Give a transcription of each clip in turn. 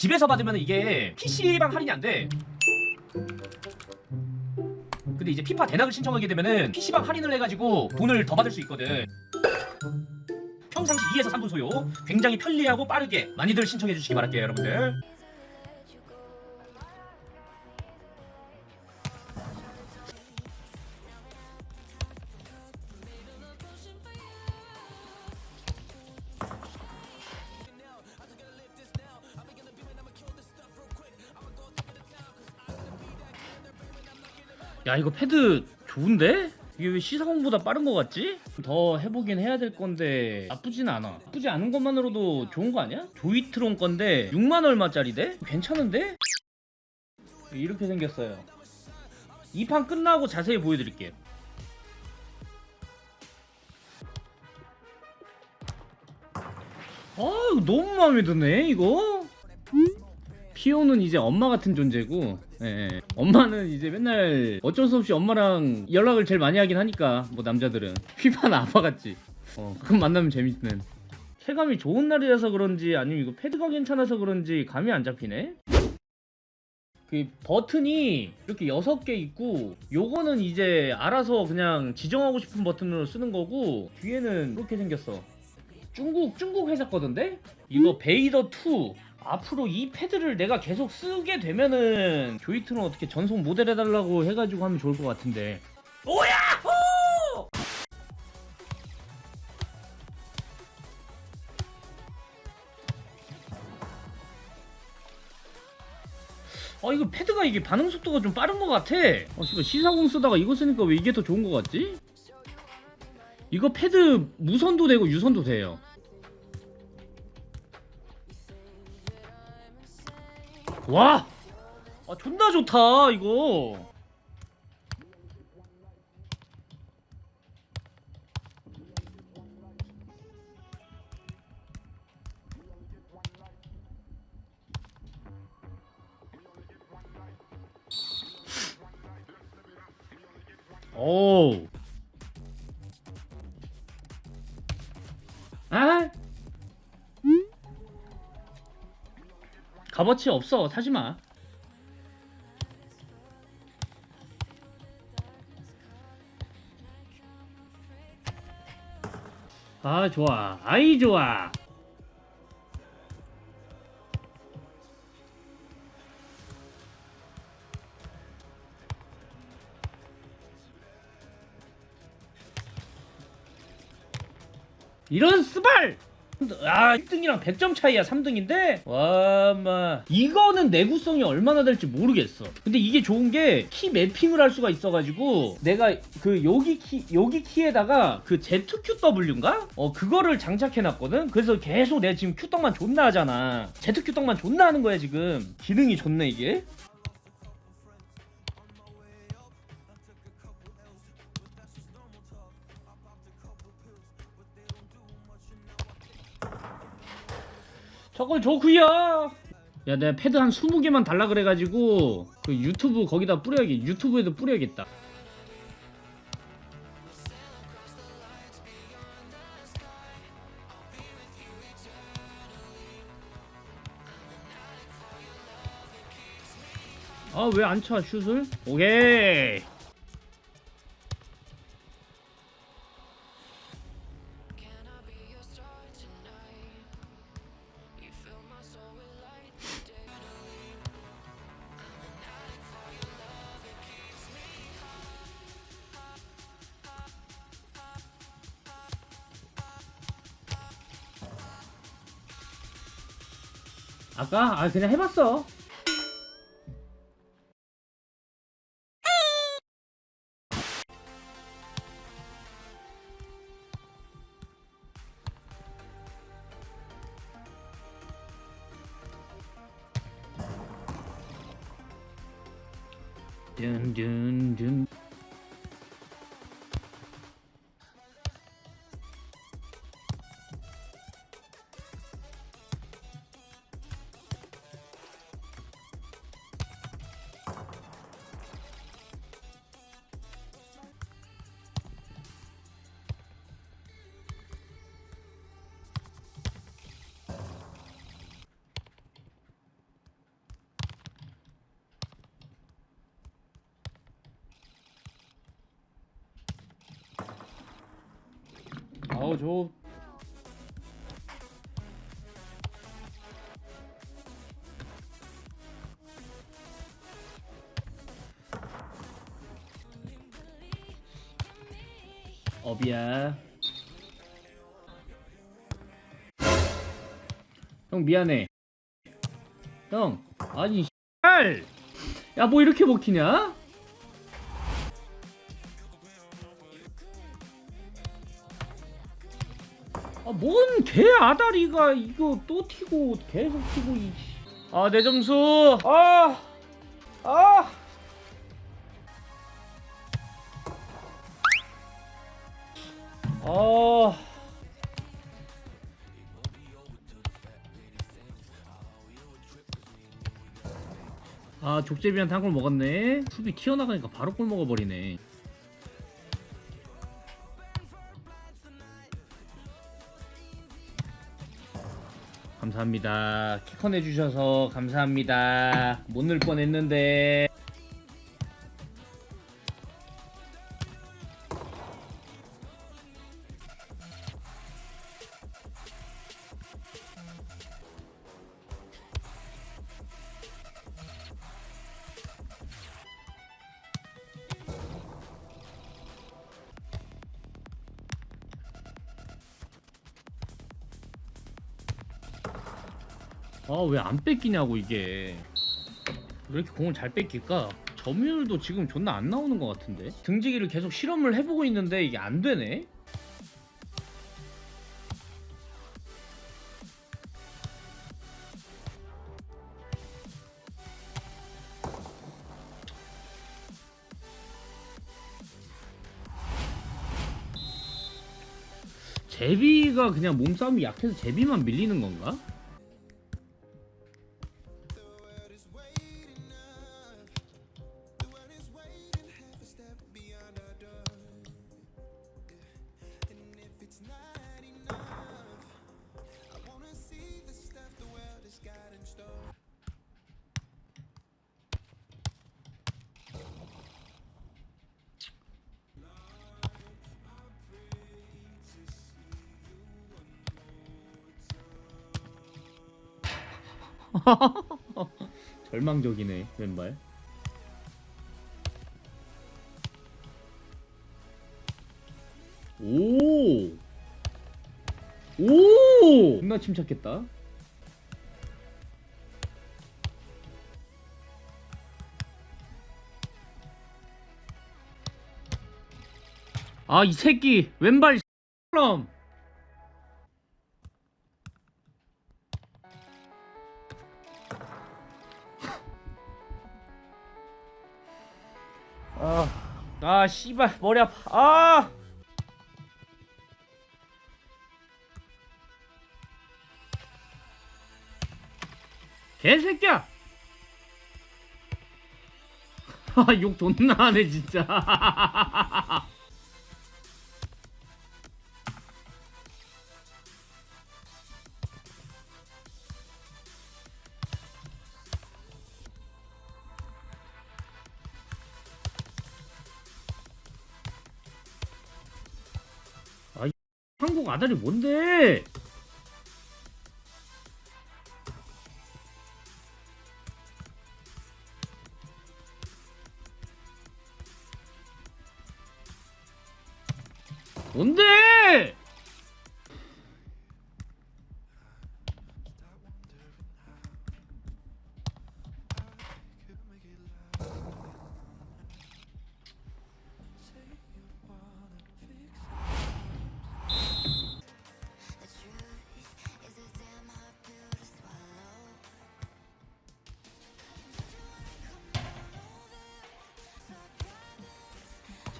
집에서 받으면 이게 PC방 할인이 안 돼. 근데 이제 피파 대낙을 신청하게 되면은 PC방 할인을 해가지고 돈을 더 받을 수 있거든. 평상시 2에서 3분 소요. 굉장히 편리하고 빠르게 많이들 신청해 주시기 바랄게요, 여러분들. 야 이거 패드 좋은데? 이게 왜 시사공보다 빠른 거 같지? 더 해보긴 해야 될 건데 나쁘진 않아 나쁘지 않은 것만으로도 좋은 거 아니야? 조이트론 건데 6만 얼마짜리대? 괜찮은데? 이렇게 생겼어요 이 판 끝나고 자세히 보여드릴게요 아 너무 마음에 드네 이거 피오는 이제 엄마 같은 존재고 예, 예. 엄마는 이제 맨날 어쩔 수 없이 엄마랑 연락을 제일 많이 하긴 하니까 뭐 남자들은. 휘파는 아빠 같지. 어 그럼 만나면 재밌는. 체감이 좋은 날이라서 그런지 아니면 이거 패드가 괜찮아서 그런지 감이 안 잡히네? 그 버튼이 이렇게 6개 있고 요거는 이제 알아서 그냥 지정하고 싶은 버튼으로 쓰는 거고 뒤에는 이렇게 생겼어. 중국 중국 회사 거던데? 이거 베이더 2 앞으로 이 패드를 내가 계속 쓰게 되면은 조이트는 어떻게 전송 모델 해달라고 해가지고 하면 좋을 것 같은데 오야 호! 아 이거 패드가 이게 반응 속도가 좀 빠른 것 같아 어 씨발 시사공 쓰다가 이거 쓰니까 왜 이게 더 좋은 것 같지? 이거 패드 무선도 되고 유선도 돼요 와! 아 존나 좋다 이거 오. 아? 값어치 없어. 사지 마. 아, 좋아. 아이 좋아. 이런 스발! 아 1등이랑 100점 차이야 3등인데? 와마. 이거는 내구성이 얼마나 될지 모르겠어. 근데 이게 좋은 게 키 매핑을 할 수가 있어가지고 내가 그 여기 키 여기 키에다가 그 ZQW인가? 어 그거를 장착해놨거든? 그래서 계속 내가 지금 큐떡만 존나 하잖아. ZQ떡만 존나 하는 거야 지금. 기능이 좋네 이게 저걸 좋구요. 야, 내가 패드 한 20개만 달라 그래가지고 그 유튜브 거기다 뿌려야겠. 유튜브에도 뿌려야겠다. 아, 왜 안 차, 슛을? 오케이. 아까? 아, 그냥 해봤어. 둔둔둔 저 업이야 형 미안해. 형 아니 야 뭐 이렇게 먹히냐? 아, 뭔개 아다리가 이거 또 튀고 계속 튀고 이. 아, 내 점수. 아. 아. 아. 아, 족제비한테 한 골 먹었네. 수비 튀어나가니까 바로 골 먹어버리네. 감사합니다. 키컨 해주셔서 감사합니다. 못 넣을 뻔했는데. 아 왜 안 뺏기냐고 이게 왜 이렇게 공을 잘 뺏길까? 점유율도 지금 존나 안 나오는 것 같은데 등지기를 계속 실험을 해보고 있는데 이게 안 되네 제비가 그냥 몸싸움이 약해서 제비만 밀리는 건가? 절망적이네 왼발 오! 오! 존나 침착했다 아 이 새끼 왼발 아, 아, 씨발, 머리 아파. 아! 개새끼야! 아, 욕 존나 하네, 진짜. 한국 아다리 뭔데? 뭔데?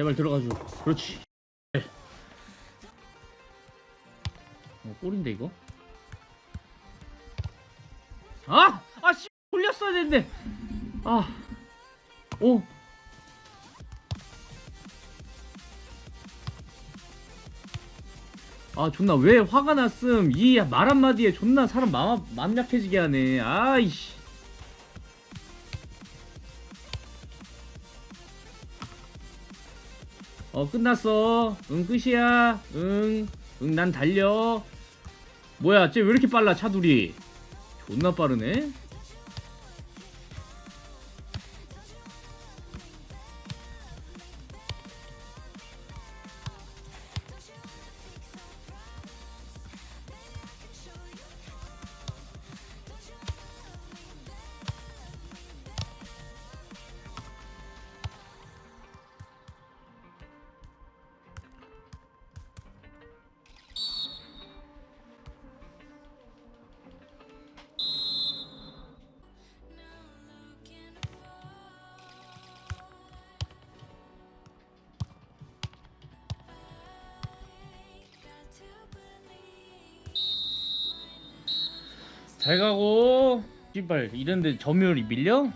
제발 들어가줘. 그렇지. 어, 골인데 이거? 아! 아 씨! 돌렸어야 되는데. 아. 오. 아 존나 왜 화가 났음 이 말 한마디에 존나 사람 마음, 마음 약해지게 하네 아이씨 어 끝났어. 응 끝이야. 응응 난 달려. 뭐야 쟤 왜 이렇게 빨라 차둘이? 존나 빠르네 잘 가고 씨발 이런데 점유율이 밀려?